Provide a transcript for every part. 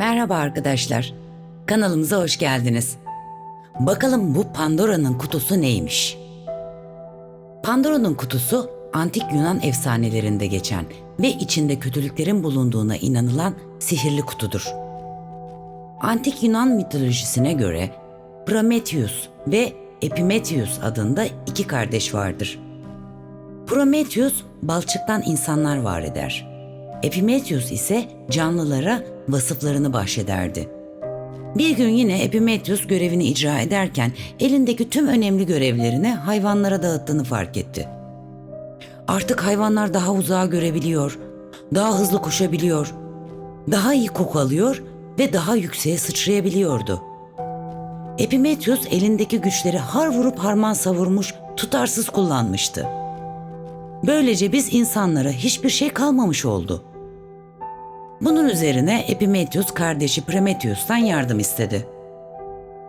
Merhaba arkadaşlar. Kanalımıza hoş geldiniz. Bakalım bu Pandora'nın kutusu neymiş? Pandora'nın kutusu antik Yunan efsanelerinde geçen ve içinde kötülüklerin bulunduğuna inanılan sihirli kutudur. Antik Yunan mitolojisine göre Prometheus ve Epimetheus adında iki kardeş vardır. Prometheus balçıktan insanlar var eder. Epimetheus ise canlılara vasıflarını bahşederdi. Bir gün yine Epimetheus görevini icra ederken elindeki tüm önemli görevlerini hayvanlara dağıttığını fark etti. Artık hayvanlar daha uzağa görebiliyor, daha hızlı koşabiliyor, daha iyi koku alıyor ve daha yükseğe sıçrayabiliyordu. Epimetheus elindeki güçleri har vurup harman savurmuş, tutarsız kullanmıştı. Böylece biz insanlara hiçbir şey kalmamış oldu. Bunun üzerine Epimetheus kardeşi Prometheus'tan yardım istedi.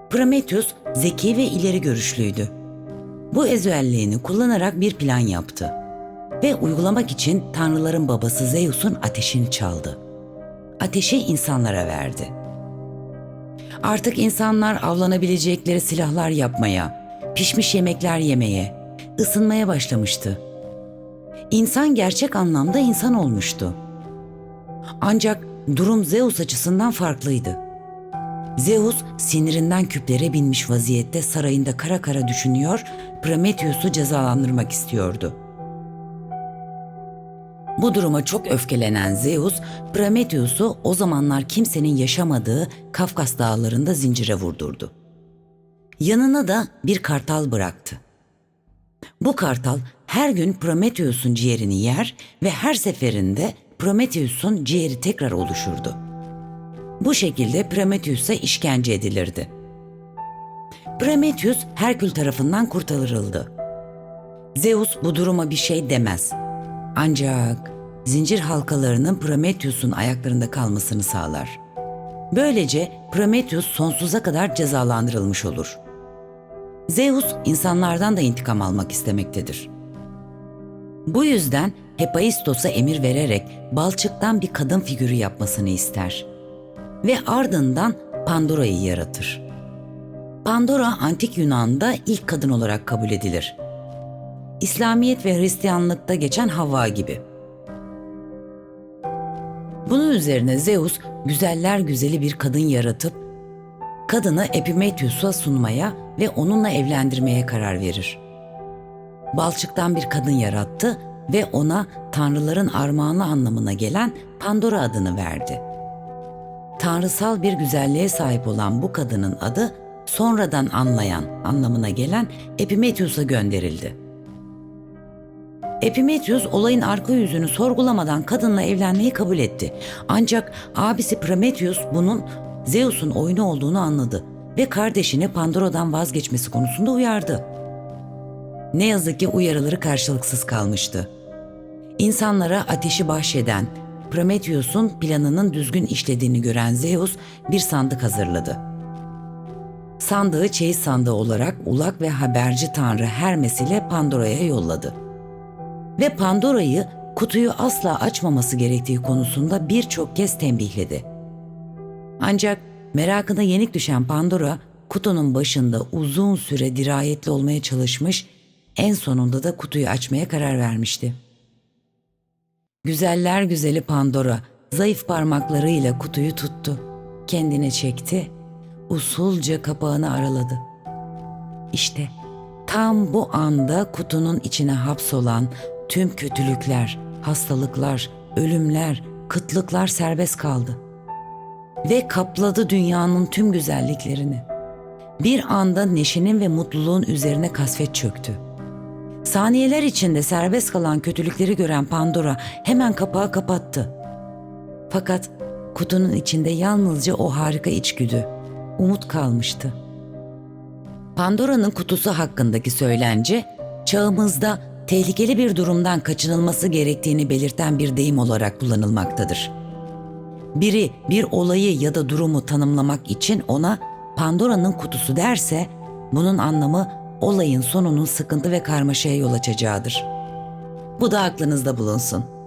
Prometheus zeki ve ileri görüşlüydü. Bu özelliğini kullanarak bir plan yaptı ve uygulamak için tanrıların babası Zeus'un ateşini çaldı. Ateşi insanlara verdi. Artık insanlar avlanabilecekleri silahlar yapmaya, pişmiş yemekler yemeye, ısınmaya başlamıştı. İnsan gerçek anlamda insan olmuştu. Ancak durum Zeus açısından farklıydı. Zeus sinirinden küplere binmiş vaziyette sarayında kara kara düşünüyor, Prometheus'u cezalandırmak istiyordu. Bu duruma çok öfkelenen Zeus, Prometheus'u o zamanlar kimsenin yaşamadığı Kafkas dağlarında zincire vurdurdu. Yanına da bir kartal bıraktı. Bu kartal her gün Prometheus'un ciğerini yer ve her seferinde Prometheus'un ciğeri tekrar oluşurdu. Bu şekilde Prometheus'a işkence edilirdi. Prometheus Herkül tarafından kurtarıldı. Zeus bu duruma bir şey demez. Ancak zincir halkalarının Prometheus'un ayaklarında kalmasını sağlar. Böylece Prometheus sonsuza kadar cezalandırılmış olur. Zeus insanlardan da intikam almak istemektedir. Bu yüzden Hephaistos'a emir vererek balçıktan bir kadın figürü yapmasını ister. Ve ardından Pandora'yı yaratır. Pandora antik Yunan'da ilk kadın olarak kabul edilir. İslamiyet ve Hristiyanlıkta geçen Havva gibi. Bunun üzerine Zeus güzeller güzeli bir kadın yaratıp kadını Epimetheus'a sunmaya ve onunla evlendirmeye karar verir. Balçıktan bir kadın yarattı ve ona tanrıların armağanı anlamına gelen Pandora adını verdi. Tanrısal bir güzelliğe sahip olan bu kadının adı sonradan anlayan anlamına gelen Epimetheus'a gönderildi. Epimetheus olayın arka yüzünü sorgulamadan kadınla evlenmeyi kabul etti. Ancak abisi Prometheus bunun Zeus'un oyunu olduğunu anladı ve kardeşini Pandora'dan vazgeçmesi konusunda uyardı. Ne yazık ki uyarıları karşılıksız kalmıştı. İnsanlara ateşi bahşeden Prometheus'un planının düzgün işlediğini gören Zeus bir sandık hazırladı. Sandığı çeyiz sandığı olarak ulak ve haberci tanrı Hermes ile Pandora'ya yolladı. Ve Pandora'yı kutuyu asla açmaması gerektiği konusunda birçok kez tembihledi. Ancak merakına yenik düşen Pandora kutunun başında uzun süre dirayetli olmaya çalışmış, en sonunda da kutuyu açmaya karar vermişti. Güzeller güzeli Pandora zayıf parmaklarıyla kutuyu tuttu. Kendine çekti, usulca kapağını araladı. İşte tam bu anda kutunun içine hapsolan tüm kötülükler, hastalıklar, ölümler, kıtlıklar serbest kaldı. Ve kapladı dünyanın tüm güzelliklerini. Bir anda neşenin ve mutluluğun üzerine kasvet çöktü. Saniyeler içinde serbest kalan kötülükleri gören Pandora hemen kapağı kapattı. Fakat kutunun içinde yalnızca o harika içgüdü, umut kalmıştı. Pandora'nın kutusu hakkındaki söylence, çağımızda tehlikeli bir durumdan kaçınılması gerektiğini belirten bir deyim olarak kullanılmaktadır. Biri bir olayı ya da durumu tanımlamak için ona Pandora'nın kutusu derse, bunun anlamı olayın sonunun sıkıntı ve karmaşaya yol açacağıdır. Bu da aklınızda bulunsun.''